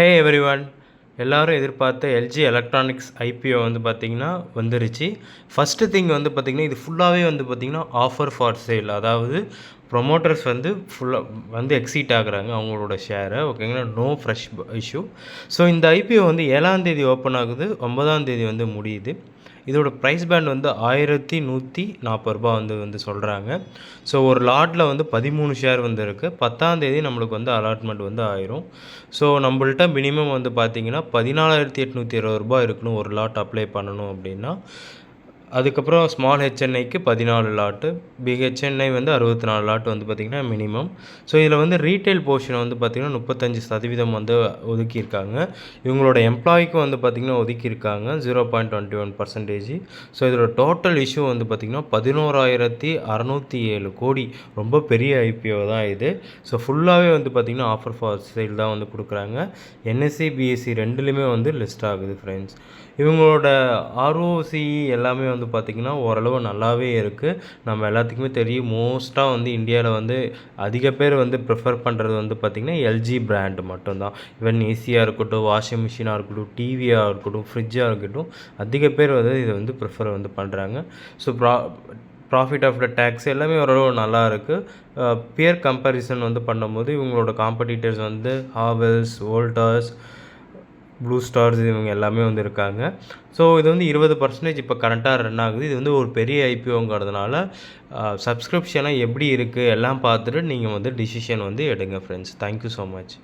ஹே every one எல்லோரும் எதிர்பார்த்த LG electronics IPO வந்து பார்த்திங்கன்னா வந்துருச்சு. ஃபஸ்ட்டு திங் வந்து பார்த்திங்கன்னா இது ஃபுல்லாகவே வந்து பார்த்திங்கன்னா ஆஃபர் ஃபார் சேல் அதாவது ப்ரொமோட்டர்ஸ் வந்து ஃபுல்லாக வந்து எக்ஸீட் ஆகுறாங்க அவங்களோட ஷேரை ஓகேங்களா நோ ஃப்ரெஷ் இஷ்யூ ஸோ இந்த ஐபிஓ வந்து ஏழாம் தேதி ஓப்பன் ஆகுது. ஒன்பதாம் தேதி வந்து முடியுது. இதோட ப்ரைஸ் பேண்ட் வந்து ஆயிரத்தி நூற்றி நாற்பது ரூபா வந்து வந்து சொல்கிறாங்க ஸோ ஒரு லாட்டில் வந்து பதிமூணு ஷேர் வந்து இருக்குது பத்தாம் தேதி நம்மளுக்கு வந்து அலாட்மெண்ட் வந்து ஆயிரும். ஸோ நம்மள்ட்ட மினிமம் வந்து பார்த்திங்கன்னா பதினாலாயிரத்தி எட்நூற்றி இருபது ரூபா இருக்கணும் ஒரு லாட் அப்ளை பண்ணணும் அப்படின்னா. அதுக்கப்புறம் ஸ்மால் ஹெச்என்ஐக்கு பதினாலு லாட்டு பிக் ஹெச்என்ஐ வந்து அறுபத்தி நாலு லாட் வந்து பார்த்திங்கன்னா மினிமம் ஸோ இதில் வந்து ரீட்டைல் போர்ஷன் வந்து பார்த்திங்கன்னா முப்பத்தஞ்சு சதவீதம் வந்து ஒதுக்கியிருக்காங்க. இவங்களோட எம்ப்ளாய்க்கும் வந்து பார்த்திங்கன்னா ஒதுக்கியிருக்காங்க zero point twenty one percentage so இதோட டோட்டல் இஷ்யூ வந்து பார்த்திங்கன்னா பதினோராயிரத்தி அறநூற்றி ஏழு கோடி. ரொம்ப பெரிய ஐபிஓ தான் இது. ஸோ ஃபுல்லாகவே வந்து பார்த்திங்கன்னா ஆஃபர் ஃபார் சேல் தான் வந்து கொடுக்குறாங்க. என்எஸ்சி பிஎஸ்சி ரெண்டுலேயுமே வந்து லிஸ்ட் ஆகுது ஃப்ரெண்ட்ஸ் இவங்களோட ஆர்ஓசி எல்லாமே வந்து வந்து பார்த்திங்கன்னா ஓரளவு நல்லாவே இருக்குது நம்ம எல்லாத்துக்குமே தெரியும் மோஸ்ட்டாக வந்து இந்தியாவில் வந்து அதிக பேர் வந்து ப்ரிஃபர் பண்ணுறது வந்து பார்த்திங்கன்னா எல்ஜி பிராண்டு மட்டும்தான். ஈவன் ஏசியாக இருக்கட்டும் வாஷிங் மிஷினாக இருக்கட்டும் டிவியாக இருக்கட்டும் ஃப்ரிட்ஜாக இருக்கட்டும் அதிக பேர் வந்து இதை வந்து ப்ரிஃபர் வந்து பண்ணுறாங்க ஸோ ப்ரா ப்ராஃபிட் ஆஃப் த டேக்ஸ் எல்லாமே ஓரளவு நல்லா இருக்குது பியர் கம்பேரிசன் வந்து பண்ணும்போது இவங்களோட காம்படிட்டர்ஸ் வந்து ஹாவல்ஸ் வோல்டாஸ் ப்ளூ ஸ்டார்ஸ் இவங்க எல்லாமே வந்து இருக்காங்க. ஸோ இது வந்து இருபது பர்சன்டேஜ் இப்போ கரண்ட்டாக ரன் ஆகுது. இது வந்து ஒரு பெரிய ஐபிஓங்கிறதுனால சப்ஸ்கிரிப்ஷனாக எப்படி இருக்குது எல்லாம் பார்த்துட்டு நீங்கள் வந்து டிசிஷன் வந்து எடுங்க ஃப்ரெண்ட்ஸ் தேங்க்யூ ஸோ மச்